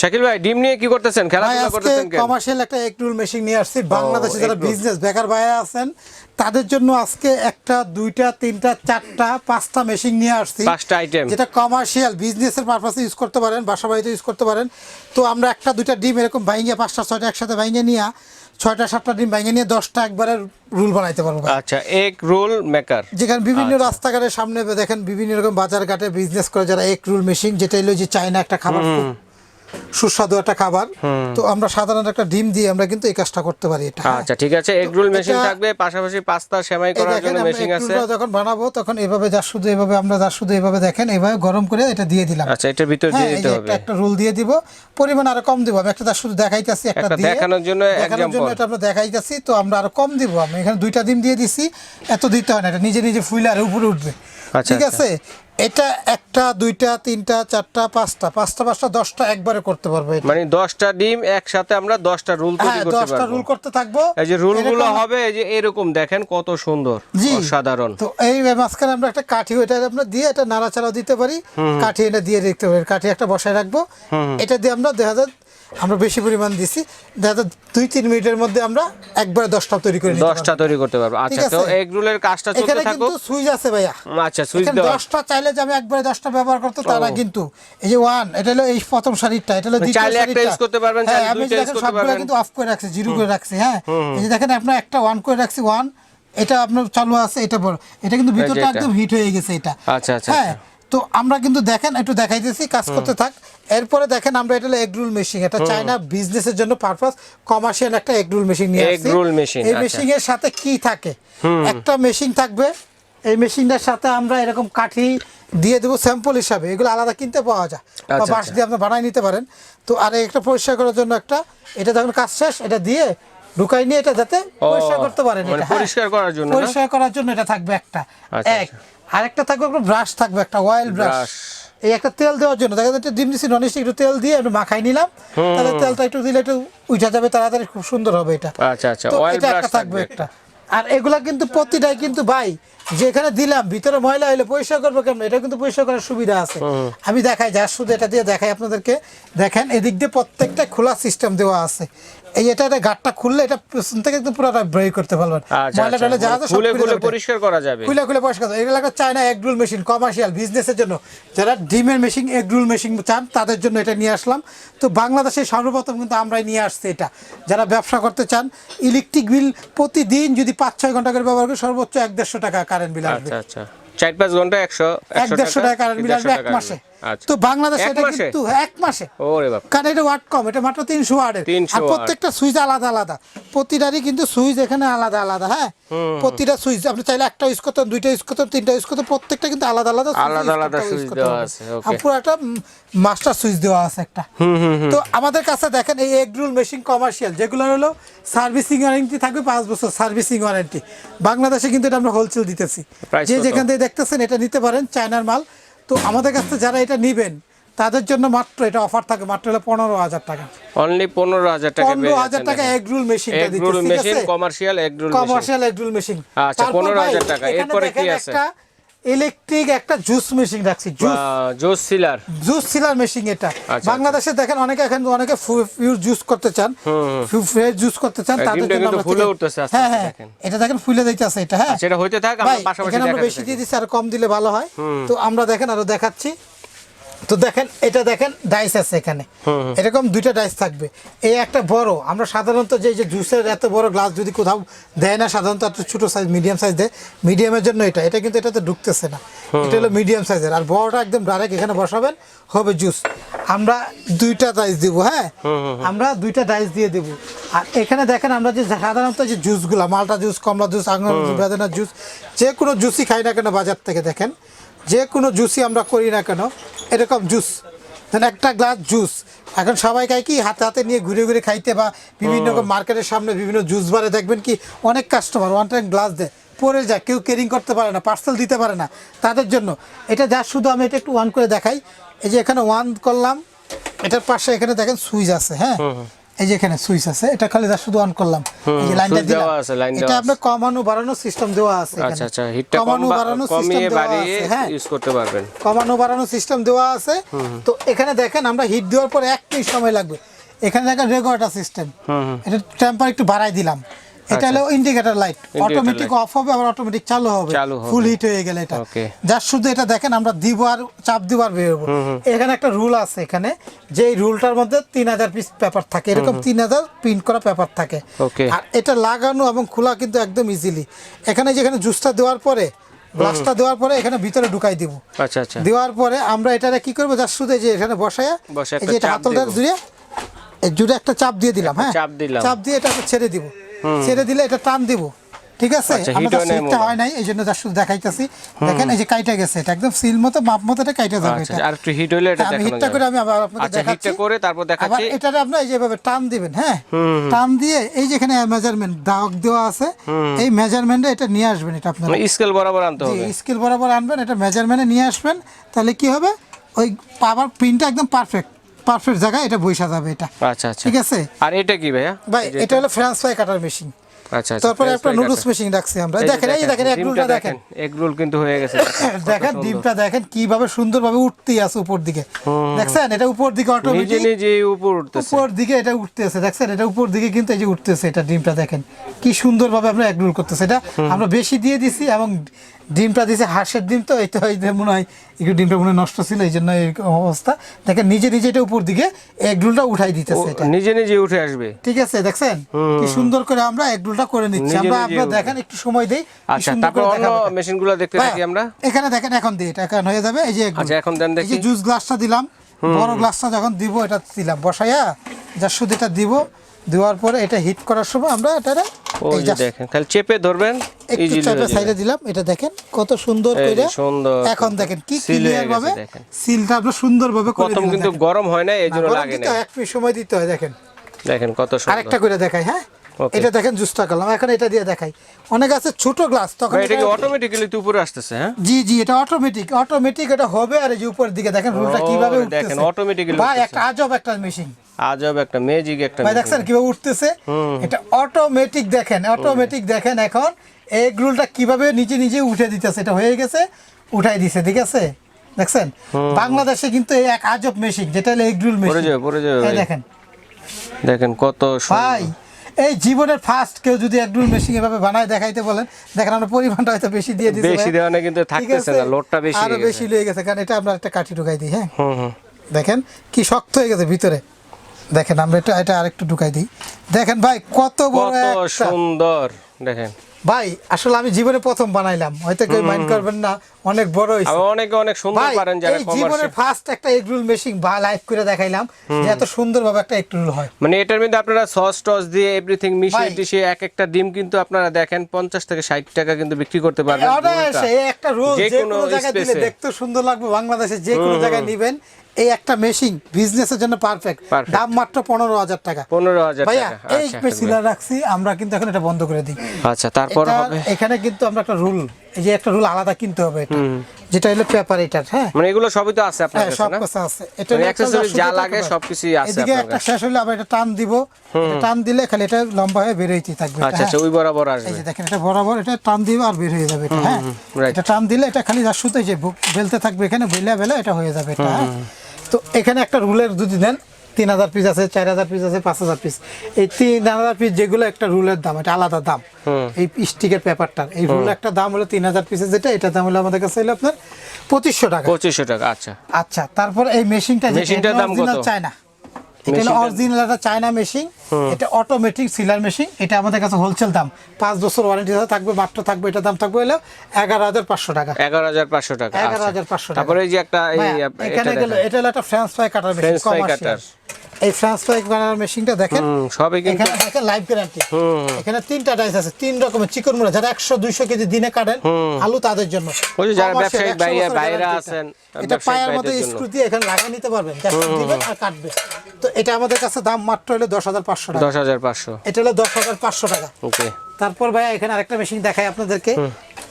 শাকিল ভাই ডিম নিয়ে কি করতেছেন? খেলাধুলা করতেছেন কেন? কমার্শিয়াল একটা এক রুল মেশিন নিয়ে আসছি। বাংলাদেশে যারা বিজনেস বেকার ভাইয়া আছেন তাদের জন্য আজকে একটা দুইটা তিনটা চারটা পাঁচটা মেশিন নিয়ে আসছি। পাঁচটা আইটেম যেটা কমার্শিয়াল বিজনেসের পারপাসে ইউজ করতে পারেন বাসা বাড়িতে ইউজ করতে পারেন। তো আমরা একটা দুইটা ডিম এরকম ভাঙিয়ে পাঁচটা ছয়টা একসাথে ভাঙিয়ে নিয়ে ছয়টা সাতটা ডিম ভাঙিয়ে নিয়ে দশটা একবারে রুল বানাইতে পারব আচ্ছা এগ রোল মেকার যেখানে বিভিন্ন রাস্তাঘাটের সামনে দেখেন বিভিন্ন রকম বাজার ঘাটে বিজনেস করে যারা এক রুল মেশিন যেটা এলো যে চায়না একটা খাবার খুব সুস্বাদু একটা খাবার। তো আমরা সাধারণত একটা ডিম দিয়ে আমরা কিন্তু এই কাজটা করতে পারি এটা। আচ্ছা ঠিক আছে। এগ রোল মেশিন থাকবে পাশাপাশি পাস্তা সেমাই করার জন্য মেশিন আছে। যখন বানাবো তখন এভাবে যা শুধু এভাবে আমরা যা শুধু এভাবে দেখেন এভাবে গরম করে এটা দিয়ে দিলাম। আচ্ছা এটার ভিতর হ্যাঁ দিয়ে দিতে হবে। একটা রোল দিয়ে দিব। পরিমাণ আরও কম দিব। আমি একটা যা শুধু দেখাইতেছি একটা দিয়ে। দেখানোর জন্য দেখানোর জন্য এটা আমরা দেখাইতেছি। তো আমরা আরও কম দিব। আমি এখানে দুইটা ডিম দিয়ে দিছি। এত দিতে হয় না এটা নিজে নিজে ফুলে আর উপরে উঠবে। আচ্ছা, ঠিক আচ্ছা। আছে? এটা একটা দুইটা তিনটা চারটা পাঁচটা পাঁচটা পাঁচটা দশটা একবারে করতে পারবে মানে দশটা ডিম একসাথে আমরা দশটা রুল তৈরি হ্যাঁ দশটা রুল করতে থাকব। এই যে রুলগুলো হবে এই যে এরকম দেখেন কত সুন্দর জি। অসাধারণ। তো এই মাঝখানে আমরা একটা কাঠি ওইটা আমরা দিয়ে এটা নাড়াচাড়া দিতে পারি। কাঠি এটা দিয়ে দেখতে পারি। কাঠি একটা বসায় রাখব। এটা দিয়ে আমরা দেখা যায় আমরা বেশি পরিমাণ দিছি। দেখা দুই তিন মিনিটের মধ্যে আমরা একবারে দশটা তৈরি করে দশটা তৈরি করতে পারব। আচ্ছা তো এগ রোলের কাজটা চলতে থাকুক। কিন্তু সুইচ আছে ভাইয়া। আচ্ছা সুইচ দেওয়া। দশটা চাইলে যে আমি একবারে দশটা ব্যবহার করতে তারা কিন্তু এই যে ওয়ান এটা হলো এই প্রথম শাড়িটা এটা হলো দ্বিতীয় চাইলে একটা use করতে পারবেন, হ্যাঁ, চাইলে দুইটা দেখেন করতে সবগুলো পারবেন। কিন্তু অফ করে রাখছি জিরো করে রাখছি হ্যাঁ? এই যে দেখেন আপনার একটা ওয়ান করে রাখছি ওয়ান এটা আপনার চালু আছে এটা বড় এটা কিন্তু ভিতরটা একদম হিট হয়ে গেছে এটা। আচ্ছা, আচ্ছা, হ্যাঁ আচ্ছা। তো আমরা কিন্তু দেখেন একটু দেখাইতেছি কাজ করতে থাক। এরপরে দেখেন আমরা এটা এগ রুল মেশিন এটা চায়না বিজনেসের জন্য পারপাস কমার্শিয়াল একটা এগ রুল মেশিন নিয়ে আসছি। roll machine, এই আচ্ছা। মেশিন এর সাথে কি থাকে? একটা মেশিন থাকবে এই মেশিনটার সাথে আমরা এরকম কাঠি দিয়ে দেবো স্যাম্পল হিসাবে। এগুলো আলাদা কিনতে পাওয়া যায়। বা আচ্ছা, বাঁশ আচ্ছা। দিয়ে আপনি বানাই নিতে পারেন। তো আর একটা পরিষ্কার করার জন্য একটা এটা যখন কাজ শেষ এটা দিয়ে ঢুকাই নিয়ে এটা যাতে পরিষ্কার করতে পারেন মানে হ্যাঁ। পরিষ্কার করার জন্য পরিষ্কার করার জন্য এটা থাকবে একটা আচ্ছা, এক আরেকটা থাকবে একটা ব্রাশ থাকবে একটা অয়েল ব্রাশ এই একটা তেল দেওয়ার জন্য দেখা যাচ্ছে ডিম দিছি নন একটু তেল দিয়ে একটু মাখাই নিলাম। তাহলে তেলটা একটু দিলে একটু উঠা যাবে তাড়াতাড়ি খুব সুন্দর হবে এটা। আচ্ছা আচ্ছা অয়েল ব্রাশ একটা থাকবে থাকবে। একটা। আর এগুলা কিন্তু প্রতিটাই কিন্তু ভাই যেখানে দিলাম ভিতরে ময়লা হলে পরিষ্কার করব কেমন? এটা কিন্তু পরিষ্কার করার সুবিধা আছে। আমি দেখাই যা শুধু এটা দিয়ে দেখাই আপনাদেরকে। দেখেন এদিক দিয়ে প্রত্যেকটা খোলা সিস্টেম দেওয়া আছে। এই এটা এটা গাটটা খুললে এটা পেছন থেকে কিন্তু পুরোটা ব্রেক করতে পারবেন। আচ্ছা ময়লা আচ্ছা টয়লা যা আছে খুলে। পরিষ্কার করা যাবে। খুলে খুলে পরিষ্কার। এগুলো একটা China egg roll machine commercial বিজনেসের জন্য। যারা ডিমের মেশিন এগ রুল মেশিন চান তাদের জন্য এটা নিয়ে আসলাম। তো বাংলাদেশে সর্বপ্রথম কিন্তু আমরাই নিয়ে আসছি এটা। যারা ব্যবসা করতে চান ইলেকট্রিক বিল প্রতিদিন যদি পাঁচ ছয় ঘণ্টা করে ব্যবহার করে সর্বোচ্চ এক দেড়শো টাকা। কারেন্ট বিল আসবে। আচ্ছা আচ্ছা। চার পাঁচ ঘণ্টা একশো এক দেড়শো টাকা? কারেন্ট বিল আসবে এক মাসে। তো বাংলাদেশে এটা কিন্তু এক মাসে। ওরে বাপ। কারণ এটা ওয়াট কম এটা মাত্র তিনশো ওয়ার্ডের। 300 আর প্রত্যেকটা সুইচ আলাদা আলাদা। প্রতিটারই কিন্তু সুইচ এখানে আলাদা আলাদা হ্যাঁ? প্রতিটা সুইচ আপনি চাইলে একটা ইউজ করতেন দুইটা ইউজ করতেন তিনটা ইউজ করতেন প্রত্যেকটা কিন্তু আলাদা আলাদা আলাদা আলাদা করতে দেওয়া আছে. আর পুরো একটা মাস্টার সুইচ দেওয়া আছে একটা। তো আমাদের কাছে দেখেন এই এগ রুল মেশিন কমার্শিয়াল যেগুলো হলো সার্ভিসিং ওয়ারেন্টি থাকবে পাঁচ বছর সার্ভিসিং ওয়ারেন্টি বাংলাদেশে কিন্তু এটা আমরা হোলসেল দিতেছি। যে? যেখান থেকে দেখতেছেন এটা নিতে পারেন চায়নার মাল তো আমাদের কাছে যারা এটা নেবেন তাদের জন্য মাত্র এটা অফার থাকে মাত্র হলো পনেরো হাজার টাকা। অনলি পনেরো হাজার টাকা পনেরো হাজার টাকা egg roll machine egg roll machine commercial egg roll machine commercial egg roll machine আচ্ছা, 15,000 টাকা। এরপরে কি আছে? ইলেকট্রিক একটা জুস মেশিন রাখছি juice juice sealer juice sealer machine এটা। আচ্ছা। বাংলাদেশে দেখেন অনেকে এখন অনেকে ফুল জুস করতে চান ফ্রেশ জুস করতে চান তাদের জন্য আমরা ফুলে উঠতেছে আস্তে হ্যাঁ হ্যাঁ দেখেন। এটা দেখেন ফুলে যাইতেছে এটা হ্যাঁ। সেটা হইতে থাক আমরা পাশাপাশি আমরা বেশি দিয়ে দিছি আর কম দিলে ভালো হয়। তো আমরা দেখেন আরও দেখাচ্ছি। তো দেখেন এটা দেখেন ডাইস আছে এখানে। এরকম দুইটা ডাইস থাকবে। এই একটা বড় আমরা সাধারণত যে যে জুসের এত বড় গ্লাস যদি কোথাও দেয় না সাধারণত একটু ছোটো সাইজ মিডিয়াম সাইজ দেয়। মিডিয়ামের জন্য এটা এটা কিন্তু এটাতে ঢুকতেছে না। এটা হলো মিডিয়াম সাইজের আর বড়টা একদম ডাইরেক্ট এখানে বসাবেন হবে জুস আমরা দুইটা ডাইস দিব হ্যাঁ? আমরা দুইটা ডাইস দিয়ে দেব। আর এখানে দেখেন আমরা যে সাধারণত যে জুসগুলো মালটা জুস কমলা জুস আঙুর জুস বেদানা জুস যে কোনো জুসই খাই না কেন বাজার থেকে দেখেন। যে কোনো জুসই আমরা করি না কেন এরকম জুস দেন একটা গ্লাস জুস এখন সবাই খায় কি হাতে হাতে নিয়ে ঘুরে ঘুরে খাইতে বা বিভিন্ন রকম মার্কেটের সামনে বিভিন্ন জুস বারে দেখবেন কি অনেক কাস্টমার ওয়ান টাইম গ্লাস দেয়। পরে যায় কেউ কেরিং করতে পারে না পার্সেল দিতে পারে না। তাদের জন্য। এটা যা শুধু আমি এটা একটু ওয়ান করে দেখাই। এই যে এখানে ওয়ান করলাম এটার পাশে এখানে দেখেন সুইচ আছে হ্যাঁ? এই যে এখানে সুইচ আছে এটা খালি যা শুধু অন করলাম। এই যে লাইনটা দিলাম দেওয়া আছে, লাইনটা এটা আপনি কমানো বাড়ানো সিস্টেম দেওয়া আছে এখানে। আচ্ছা আচ্ছা হিটটা কম কমানো বাড়ানো সিস্টেম দেওয়া আছে হ্যাঁ। ইউজ করতে পারবেন। কমানো বাড়ানো সিস্টেম দেওয়া আছে। তো এখানে দেখেন আমরা হিট দেওয়ার পরে একটু সময় লাগবে। এখানে দেখেন রেগুলেটর সিস্টেম এটা টেম্পার একটু বাড়াই দিলাম। এটা হলো ইন্ডিকেটর লাইট অটোমেটিক অফ হবে আবার অটোমেটিক চালু হবে। ফুল হিট হয়ে গেলে এটা। যার শুধু এটা দেখেন আমরা দিব আর চাপ দিব আর বেরোবো এখানে একটা রুল আছে এখানে যে রুলটার মধ্যে তিন হাজার পিস পেপার থাকে। এরকম তিন হাজার প্রিন্ট করা পেপার থাকে। আর এটা লাগানো এবং খোলা কিন্তু একদম ইজিলি এখানে যেখানে জুসটা দেওয়ার পরে গ্লাসটা দেওয়ার পরে এখানে ভিতরে ঢুকাই দিব। আচ্ছা আচ্ছা। দেওয়ার পরে আমরা এটারে কি করব? যার শুধু যে এখানে বসায়া যে এটা হাতলটা জুড়ে জুড়ে একটা চাপ দিয়ে দিলাম হ্যাঁ? চাপ দিলাম। চাপ দিয়ে এটা ছেড়ে দিব। ছেড়ে দিলে এটা টান দিব। ঠিক আছে? আচ্ছা, আমরা heat হয় নাই সিটটা মনে এই জন্য যার শুধু দেখাইতেছি। দেখেন এই যে কাইটা গেছে এটা একদম সিল মতো মাপ মতো এটা কাইটা যাবে আচ্ছা এটা। আর একটু হিট হলে এটা দেখানো হিটটা করে আমি আবার আচ্ছা দেখাচ্ছি। হিটটা করে তারপর আবার দেখাচ্ছি এটারে আপনি এই যেভাবে টান দিবেন হ্যাঁ? টান দিয়ে এই যেখানে মেজারমেন্ট দাগ দেওয়া আছে এই মেজারমেন্টে এটা নিয়ে আসবেন এটা আপনার। স্কেল বরাবর আনতে হবে। স্কেল বরাবর আনবেন এটা মেজারমেন্টে নিয়ে আসবেন তাহলে কি হবে? ওই পাওয়ার প্রিন্টটা একদম পারফেক্ট পারফেক্ট জায়গায় এটা বৈশা যাবে এটা। আচ্ছা আচ্ছা। ঠিক আছে? আর এটা কি ভাইয়া? ভাই এটা হলো ফ্রান্স ফ্রাই কাটার মেশিন আচ্ছা আচ্ছা তারপরে একটা নুডলস মেশিন রাখছি আমরা। দেখেন এই দেখেন এক ডিমটা দেখেন। এগ রোল কিন্তু হয়ে গেছে। দেখেন ডিমটা দেখেন কীভাবে সুন্দরভাবে উঠতেই আছে উপর দিকে। দেখছেন? এটা উপর দিকে অটোমেটিক নিজে উপর উঠতেছে। উপর দিকে এটা উঠতেছে। দেখছেন? এটা উপর দিকে কিন্তু এই যে উঠতেছে এটা ডিমটা দেখেন। কি সুন্দরভাবে আমরা এক রোল করতেছে। এটা আমরা বেশি দিয়ে দিছি এবং ডিমটা দিছে হাঁসের ডিম তো এটা এই মনে হয় একটু ডিমটা মনে নষ্ট ছিল এই জন্য এরকম অবস্থা। দেখেন নিজে নিজে এটা উপর দিকে এক রোলটা উঠাই দিতেছে এটা। নিজে নিজে উঠে আসবে। ঠিক আছে দেখছেন? কি সুন্দর করে আমরা এক রোলটা করে নিচ্ছি। আমরা আপনারা দেখেন একটু সময় দেই আচ্ছা তারপর অন্য মেশিনগুলো দেখতে থাকি আমরা? এখানে দেখেন এখন দিই এটা এখন হয়ে যাবে এই যে আচ্ছা, এখন দেন দেখি এই যে। জুস গ্লাসটা দিলাম বড় গ্লাসটা যখন দিব এটা দিলাম। বসাইয়া যা শুধু এটা দিব দেওয়ার পরে এটা হিট করার সময় আমরা এটা যে দেখেন খালি চেপে ধরবেন একটু চাপে সাইডে দিলাম এটা দেখেন কত সুন্দর করে। এখন দেখেন কি seal হয়ে ক্লিয়ার ভাবে সিলটা করে কিন্তু গরম হয় না লাগে এক মিনিট সময় দিতে হয় দেখেন। দেখেন কত আরেকটা করে দেখাই হ্যাঁ. এটা দেখেন জুসটা করলাম এখন এটা দিয়ে দেখাই। অনেক আছে ছোট গ্লাস তখন এটা কি অটোমেটিক্যালি উপরে আসতেছে হ্যাঁ? জি জি এটা অটোমেটিক অটোমেটিক এটা হবে আর এই যে উপরের দিকে দেখেন রুলটা কীভাবে দেখেন, উঠতেছে। automatically ভাই একটা আজব একটা মেশিন আজব একটা ম্যাজিক একটা ভাই দেখছেন কীভাবে উঠতেছে? এটা অটোমেটিক দেখেন অটোমেটিক দেখেন এখন। এই রুলটা কীভাবে নিজে নিজে উঠে দিতেছে এটা হয়ে গেছে উঠাই দিছে ঠিক আছে? দেখছেন? বাংলাদেশে কিন্তু এই এক আজব মেশিন যেটা হলো এগ রুল পড়ে যাবে পড়ে যাবে। দেখেন। দেখেন কত ভাই সুন্দর এই জীবনের ফার্স্ট কেউ যদি এক রুল মেশিন এভাবে বানায় দেখাইতে বলেন দেখেন আমরা পরিমাণটা হয়তো বেশি দিয়ে দিচ্ছি বেশি দেওয়া না কিন্তু থাকতেছে না লোডটা বেশি আরও বেশি লেগে গেছে কারণ এটা আমরা একটা কাঠি ঢুকাই দিই হ্যাঁ? হুম হুম। দেখেন কি শক্ত হয়ে গেছে ভিতরে। দেখেন আমরা এটা এটা আরেকটু ঢুকাই দিই। দেখেন ভাই কত বড় কত সুন্দর দেখেন। ভাই আসলে আমি জীবনে প্রথম বানাইলাম। হয়তো কেউ মাইন্ড করবেন না অনেক বড় আবার অনেকে অনেক সুন্দর পারেন যারা জীবনের কমার্শিয়াল ফার্স্ট একটা এগ রুল মেশিন বা লাইভ করে দেখাইলাম যে এত সুন্দরভাবে একটা এগ রুল হয়। মানে এটার মধ্যে আপনারা সস টস দিয়ে এভরিথিং মিশিয়ে। টিশিয়ে এক একটা ডিম কিন্তু আপনারা দেখেন পঞ্চাশ থেকে ষাট টাকা কিন্তু বিক্রি করতে পারবেন। এই একটা রোল যে কোনো জায়গায় দিলে দেখতে সুন্দর লাগবে বাংলাদেশে যে কোনো জায়গায় নিবেন। এই একটা মেশিন বিজনেসের জন্য পারফেক্ট দাম মাত্র পনেরো হাজার টাকা। পনেরো হাজার ভাইয়া এই আচ্ছা মেশিনটা রাখছি আমরা কিন্তু এখন এটা বন্ধ করে দিই। আচ্ছা তারপর এখানে কিন্তু আমরা একটা রুল এই যে একটা রুল আলাদা কিনতে হবে এটা যেটা হলো পেপার এটার হ্যাঁ? মানে এগুলো সবই তো আছে আপনার হ্যাঁ কাছে সব না? কিছু আছে। এটা মানে একটা accessories যা যা লাগে পেপার। সবকিছুই আছে এদিকে আপনার একটা শেষ হলে আবার এটা টান দিব। এটা টান দিলে খালি এটা লম্বা হয়ে বের হইতে থাকবে আচ্ছা আচ্ছা হ্যাঁ। ওই বরাবর আসবে। এই যে দেখেন এটা বরাবর এটা টান দিবে আর বের হয়ে যাবে এটা হ্যাঁ. এটা টান দিলে এটা খালি যার সুতো যে বেলতে থাকবে এখানে বেলা বেলা এটা হয়ে যাবে এটা হ্যাঁ? তো এখানে একটা রুলের যদি নেন তিন হাজার পিস আছে চার হাজার পিস আছে পাঁচ হাজার পিস এই তিন হাজার পিস যেগুলো একটা রুলের দাম এটা আলাদা দাম। এই স্টিকের পেপারটার এই রুল একটা দাম হলো তিন হাজার পিসের যেটা এটা দাম হলো আমাদের কাছে হলো আপনার পঁচিশশো টাকা। পঁচিশশো টাকা আচ্ছা। আচ্ছা তারপর এই মেশিনটা মেশিনটার দাম কত? চায়না। এটা হলো অরিজিনাল একটা চায়না মেশিন এটা অটোমেটিক সিলার মেশিন এটা আমাদের কাছে হোলসেল দাম। পাঁচ বছর ওয়ারেন্টি থাকবে মাত্র থাকবে এটা দাম থাকবে হলো এগারো হাজার পাঁচশো টাকা। এগারো হাজার পাঁচশো টাকা এগারো আচ্ছা। হাজার পাঁচশো টাকা। তারপরে এই যে একটা এখানে এটা গেল এটা হলো একটা French fry cutter machine cutter। এই ফ্রান্স ফ্রাই কাটার মেশিনটা দেখেন সবই এখানে দেখেন লাইভ গ্যারান্টি এখানে তিনটা ডাইস আছে তিন রকমের চিকন মুড়া যারা কেজি দিনে কাটেন আলু তাদের জন্য। ওই যে যারা Commercial, ব্যবসায়িক 100 বাইরে- বাইরে আছেন, এটা। পায়ের মতো স্ক্রু দিয়ে এখানে লাগিয়ে নিতে পারবেন। দিবেন আর কাটবে। তো এটা আমাদের কাছে দাম মাত্র হলো দশ হাজার পাঁচশো টাকা। দশ হাজার পাঁচশো। এটা হলো দশ হাজার পাঁচশো টাকা। ওকে। তারপর ভাইয়া এখানে আরেকটা মেশিন দেখাই আপনাদেরকে।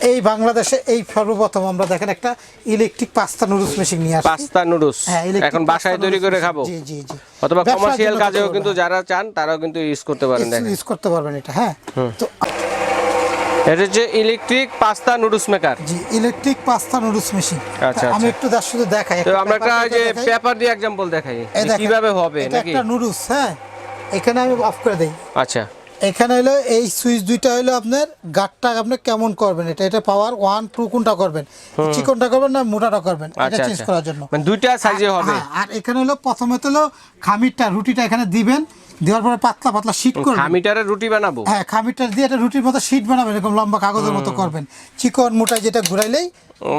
এই বাংলাদেশে এই সর্বপ্রথম আমরা দেখেন একটা ইলেকট্রিক পাস্তা নুডলস মেশিন নিয়ে আসছি। পাস্তা নুডলস হ্যাঁ, এখন বাসায় তৈরি করে খাব। জি জি জি। অথবা কমার্শিয়াল কাজেও কিন্তু যারা চান তারাও কিন্তু ইউজ করতে পারেন দেখেন। ইউজ করতে পারবেন এটা হ্যাঁ। তো এটা হচ্ছে ইলেকট্রিক পাস্তা নুডলস মেকার জি ইলেকট্রিক পাস্তা নুডলস মেশিন আচ্ছা, আমি। একটু তার শুধু দেখাই তো আমরা একটা যে। পেপার দিয়ে এক্সাম্পল দেখাই যে কীভাবে হবে নাকি? এটা একটা নুডলস হ্যাঁ। এখানে আমি অফ করে দেই। আচ্ছা। এখানে হলো এই সুইচ দুইটা হলো আপনার গাটটা আপনি কেমন করবেন? এটা এটা পাওয়ার ওয়ান টু কোনটা করবেন? চিকনটা করবেন না মোটাটা করবেন? এটা আচ্ছা চেঞ্জ আচ্ছা। করার জন্য। মানে দুইটা সাইজে হবে। হ্যাঁ, আর এখানে হলো প্রথমে তো হলো খামিরটা রুটিটা এখানে দিবেন। দেওয়ার পরে পাতলা পাতলা শীট করবেন। খামিটারে রুটি বানাবো? হ্যাঁ খামিরটা দিয়ে এটা রুটির মতো শীট বানাবেন এরকম লম্বা কাগজের মতো করবেন। চিকন মোটা যেটা ঘুরাইলেই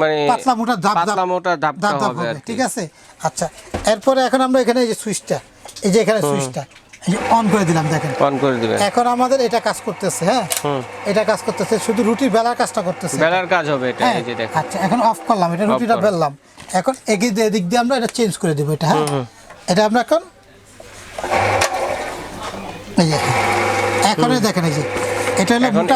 মানে পাতলা মোটা ধাপ পাতলা মোটা ধাপ ধাপ হবে। ঠিক আছে? আচ্ছা এরপরে এখন আমরা এখানে এই যে সুইচটা এই যে এখানে সুইচটা যে অন করে দিলাম দেখেন। অন করে দিবেন। এখন আমাদের এটা কাজ করতেছে হ্যাঁ? এটা কাজ করতেছে শুধু রুটির বেলার কাজটা করতেছে। বেলার কাজ হবে এটা হ্যাঁ এই যে দেখেন। আচ্ছা এখন অফ করলাম এটা রুটিটা বেললাম। এখন এগিয়ে দিয়ে আমরা এটা চেঞ্জ করে দেবো এটা হ্যাঁ? এটা আমরা এখন এই যে এখন দেখেন এই যে এটা হলো মোটা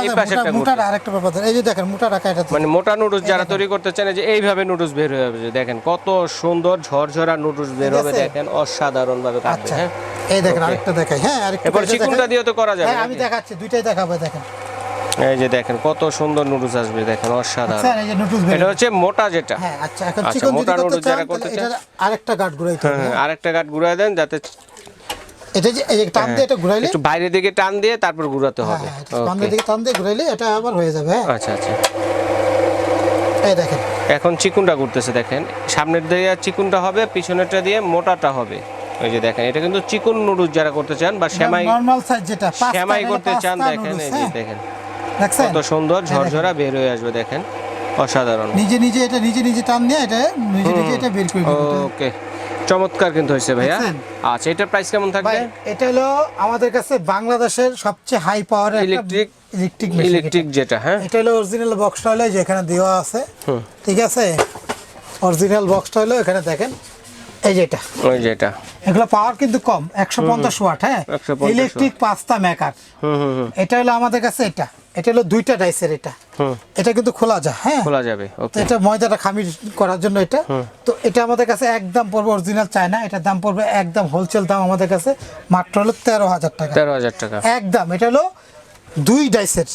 মোটা- আরেকটা ব্যাপার এই যে দেখেন মোটা রাখা এটা মানে মোটা নুডলস যারা তৈরি করতে চান যে এইভাবে নুডলস বের হয়ে যাবে দেখেন কত সুন্দর ঝরঝরা নুডলস বের হবে দেখেন অসাধারণ ভাবে কাটবে আচ্ছা। হ্যাঁ? এই দেখেন আরেকটা দেখাই। হ্যাঁ আরেকটা এরপর চিকুনটা। দিয়েও তো করা যাবে হ্যাঁ আমি দেখাচ্ছি দুইটাই দেখাবো দেখেন। এই যে দেখেন কত সুন্দর নুডলস আসবে দেখেন অসাধারণ। স্যার এই যে নুডলস এটা হচ্ছে মোটা যেটা। হ্যাঁ আচ্ছা এখন আচ্ছা, চিকন মোটা করতে যারা করতে চান। আরেকটা গার্ড ঘুরাইতে হবে হ্যাঁ, আরেকটা কাঠ ঘুরাই দেন যাতে এটা যে এই টান দিয়ে এটা ঘুরাইলে? একটু বাইরের দিকে টান দিয়ে তারপর ঘুরাতে হ্যাঁ হবে। হ্যাঁ টান দিয়ে দিকে টান দিয়ে ঘুরাইলে এটা আবার হয়ে যাবে হ্যাঁ। আচ্ছা আচ্ছা। এই দেখেন। এখন চিকুনটা ঘুরতেছে দেখেন। সামনের দিয়ে চিকুনটা হবে পিছনেরটা দিয়ে মোটাটা হবে। ওই যে দেখেন এটা কিন্তু চিকুন নুডলস যারা করতে চান বা সেমাই নরমাল সাইজ যেটা সেমাই করতে চান দেখেন এই যে হ্যাঁ? দেখেন। কত সুন্দর ঝরঝরা বের হয়ে আসবে দেখেন। অসাধারণ। নিজে নিজে এটা নিজে নিজে টান দিয়ে এটা নিজে নিজে এটা বের করে ওকে। চমৎকার কিন্তু হয়েছে ভাইয়া। আচ্ছা এটার প্রাইস কেমন থাকবে? এটা হলো আমাদের কাছে বাংলাদেশের সবচেয়ে high power Electric- electric electric যেটা হ্যাঁ। এটা হলো অরিজিনাল বক্সটা হলো যেখানে দেওয়া আছে। ঠিক আছে? অরিজিনাল বক্সটা হলো এখানে দেখেন। এই যেটা ওই যেটা এগুলো পাওয়ার কিন্তু কম একশো পঞ্চাশ ওয়াট হ্যাঁ? ইলেকট্রিক পাঁচটা মেকার এটা হলো আমাদের কাছে এটা। এটা হলো দুইটা ডাইসের এটা। এটা কিন্তু খোলা যায় হ্যাঁ? খোলা যাবে এটা ময়দাটা খামির করার জন্য এটা। তো এটা আমাদের কাছে একদম পড়বে অরিজিনাল চায়না এটার দাম পড়বে একদম হোলসেল দাম আমাদের কাছে মাত্র হলো তেরো হাজার টাকা। তেরো হাজার টাকা। একদম এটা হলো দুই ডাইসের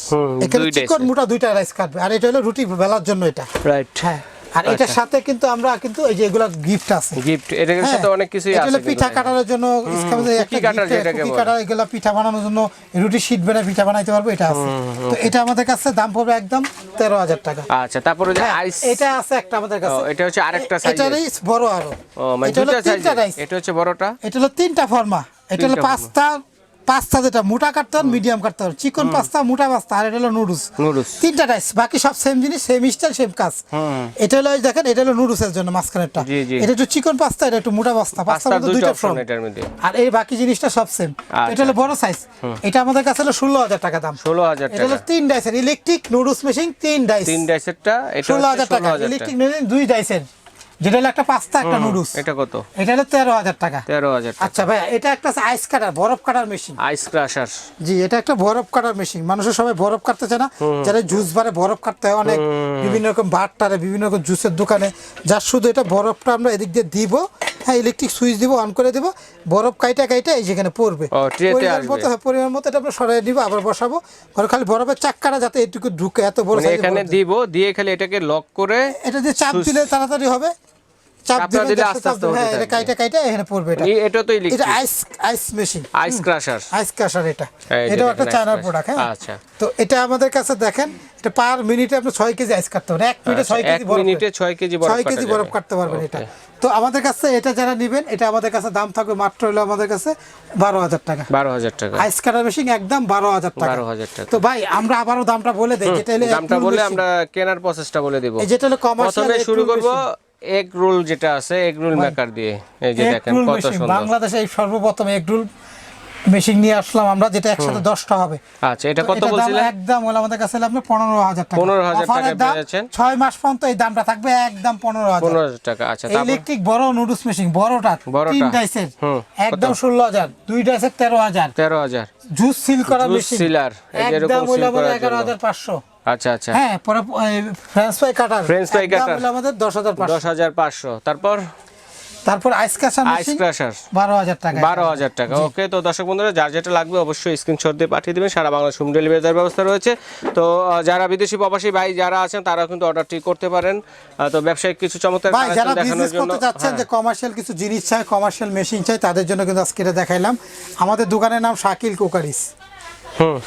এখানে চিকন মোটা দুইটা রাইস কাটবে আর এটা হলো রুটি বেলার জন্য এটা। রাইট হ্যাঁ। আর এটার সাথে কিন্তু আমরা কিন্তু এই যে এগুলা গিফট আছে। গিফট এটার হ্যাঁ, সাথে অনেক এটা আছে পিঠা। কাটার জন্য কুকি কাটার যেটাকে কুকি কাটার এগুলা পিঠা বানানোর জন্য রুটি শীট বানায় পিঠা বানাইতে পারব এটা আছে। তো এটা আমাদের কাছে দাম পড়বে একদম তেরো হাজার টাকা। আচ্ছা তারপরে যে হ্যাঁ, আইস এটা আছে একটা আমাদের কাছে। এটা হচ্ছে আরেকটা size এটারই বড় আরও। ও মানে এটা সাইজ এটা হচ্ছে বড়টা? এটা হলো তিনটা ফর্মা এটা হলো পাঁচটা পাঁচটা যেটা মোটা কাটতে হবে মিডিয়াম কাটতে হবে। চিকন পাস্তা মোটা পাস্তা আর এটা হলো নুডলস। নুডলস। তিনটা রাইস বাকি সব সেম জিনিস সেম স্টাইল সেম কাজ। এটা হলো দেখেন এটা হলো নুডলসের জন্য মাঝখানেরটা। এটা একটু চিকন পাস্তা এটা একটু মোটা পাস্তা। পাস্তার পাঁচটার মধ্যে দুইটা ফর্ম এটার মধ্যে। আর এই বাকি জিনিসটা সব সেম আচ্ছা। এটা হলো বড় সাইজ এটা আমাদের কাছে হলো ষোলো হাজার টাকা দাম। ষোলো হাজার এটা হলো তিন ডাইসের ইলেকট্রিক নুডলস মেশিন তিন ডাইস তিন ডাইসেরটা এটা ষোলো হাজার টাকা। ইলেকট্রিক দুই ডাইসের যেটা হলো একটা পাস্তা একটা নুডলস। এটা কত? এটা হলো তেরো হাজার টাকা। তেরো হাজার আচ্ছা ভাই এটা একটা আইস কাটার বরফ কাটার মেশিন আইস ক্রাশার জি এটা একটা বরফ কাটার মেশিন মানুষের সবাই বরফ কাটতে চায় না। যারা জুস বারে বরফ কাটতে হয় অনেক বিভিন্ন রকম বার টারে বিভিন্ন রকম জুসের দোকানে। যার শুধু এটা বরফটা আমরা এদিক দিয়ে দিব হ্যাঁ ইলেকট্রিক সুইচ দিব অন করে দিব। বরফ কাইটা কাইটা এই যেখানে পড়বে। পরিমাণ মতো হ্যাঁ, পরিমাণ মতো এটা আমরা সরাই দিব আবার বসাবো। ঘরে খালি বরফের চাক্কাটা যাতে এটুকু ঢুকে এত বড় মানে এখানে দিব দিয়ে খালি এটাকে লক করে এটা দিয়ে চাপ দিলে তাড়াতাড়ি হবে। চাপ দিলে আস্তে আস্তে হ্যাঁ এটা কাইটা কাইটা এখানে পড়বে এটা। এটা তো এটা ice ice machine ice crusher আইস কাশার এটা। দেখেন একটা চায়নার প্রোডাক্ট হ্যাঁ? আচ্ছা। তো এটা আমাদের কাছে দেখেন এটা পার মিনিটে আপনি ছয় কেজি আইস কাটতে পারবেন। এক মিনিটে আচ্ছা, ছয় এক কেজি বরফ মিনিটে ছয় কেজি বরফ ছয় কেজি বরফ কাটতে পারবেন এটা। তো আমাদের কাছে এটা যারা নেবেন এটা আমাদের কাছে দাম থাকবে মাত্র হলো আমাদের কাছে বারো হাজার টাকা। বারো হাজার টাকা। আইস কাটার মেশিন একদম বারো হাজার টাকা। 12,000 টাকা। তো ভাই আমরা আবারও দামটা বলে দেই যেটা হলো দামটা বলে আমরা কেনার প্রসেসটা বলে দিব। এই যেটা হলো কমার্শিয়াল প্রথমে শুরু করব এগ রোল যেটা আছে এগ রোল মেকার দিয়ে এই যে দেখেন কত সুন্দর। বাংলাদেশে এই সর্বপ্রথম এগরুল মেশিন নিয়ে আসলাম আমরা যেটা একসাথে দশটা হবে। আচ্ছা এটা কত বলছিলেন? একদম হলো আমাদের কাছে হলো আপনার পনেরো হাজার টাকা। 15,000 Offer এর টাকায় দাম পেয়ে যাচ্ছেন। ছয় মাস পর্যন্ত এই দামটা থাকবে একদম পনেরো হাজার। পনেরো হাজার টাকা আচ্ছা ইলেকট্রিক বড় নুডলস মেশিন বড়টা। তিন ডাইসের। একদম ষোলো হাজার দুই ডাইসের তেরো হাজার। তেরো হাজার। জুস সিল করা মেশিন যে এরকম একদম হলো এগারো হাজার পাঁচশো। আচ্ছা আচ্ছা। হ্যাঁ পরে ফ্রেঞ্চ ফ্রাই কাটার fry একদম cutter। আমাদের দশ হাজার পাঁচশো। দশ হাজার পাঁচশো। তারপর? তারপর আইস কাশার আইস ক্রাশার বারো হাজার টাকা। বারো হাজার টাকা। ওকে তো দর্শক বন্ধুরা যার যেটা লাগবে অবশ্যই স্ক্রিনশট দিয়ে পাঠিয়ে দেবেন। সারা বাংলাদেশ হোম ডেলিভারি দেওয়ার ব্যবস্থা রয়েছে। তো যারা বিদেশি প্রবাসী ভাই যারা আছেন তারা কিন্তু অর্ডারটি করতে পারেন। তো ব্যবসায়িক কিছু চমৎকার ভাই যারা বিজনেস করতে চাচ্ছেন হ্যাঁ। যে কমার্শিয়াল কিছু জিনিস চাই কমার্শিয়াল মেশিন চাই তাদের জন্য কিন্তু আজকে এটা দেখাইলাম। আমাদের দোকানের নাম শাকিল কোকারিস।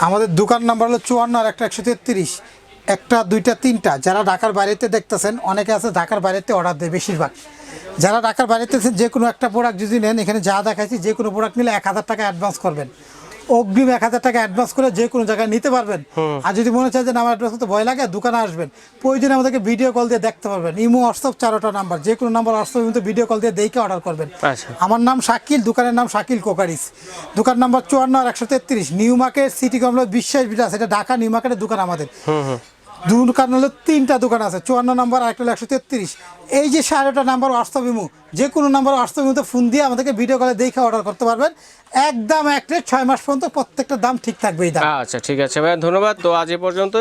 আমাদের দোকান নাম্বার হলো চুয়ান্ন আর একটা একশো তেত্রিশ। একটা, দুইটা, তিনটা। যারা ঢাকার বাইরেতে দেখতেছেন, অনেকে আছে ঢাকার বাইরেতে অর্ডার দেয় বেশিরভাগ। যারা ঢাকার বাইরেতে যে কোনো একটা প্রোডাক্ট যদি নেন, এখানে যা দেখাচ্ছি যে কোনো প্রোডাক্ট নিলে এক হাজার টাকা অ্যাডভান্স করবেন। অগ্রিম এক হাজার টাকা অ্যাডভান্স করে যে কোনো জায়গায় নিতে পারবেন। আর যদি মনে চায় যে আমার অ্যাডভান্স করতে ভয় লাগে দোকানে আসবেন। প্রয়োজনে আমাদেরকে ভিডিও কল দিয়ে দেখতে পারবেন। ইমো হোয়াটসঅ্যাপ চারোটা নাম্বার যে কোনো নাম্বার হোয়াটসঅ্যাপ ভিডিও কল দিয়ে দেখে অর্ডার করবেন। আচ্ছা। আমার নাম শাকিল দোকানের নাম শাকিল কোকারিস। দোকান নাম্বার চুয়ান্ন আর একশো তেত্রিশ নিউ মার্কেট সিটি কমপ্লেক্স বিশ্বাস বিরাজ এটা ঢাকা নিউ মার্কেটের দোকান আমাদের। দোকান হলো তিনটা দোকান আছে চুয়ান্ন নাম্বার আর একটা হলো একশো তেত্রিশ। এই যে সাড়েটা নাম্বার হোয়াটসঅ্যাপ ইমু যে কোনো নাম্বার হোয়াটসঅ্যাপ ইমুতে ফোন দিয়ে আমাদেরকে ভিডিও কলে দেখে অর্ডার করতে পারবেন। একদম একটা ছয় মাস পর্যন্ত প্রত্যেকটা দাম ঠিক থাকবে আচ্ছা ঠিক আছে ভাই ধন্যবাদ। তো আজ এ পর্যন্ত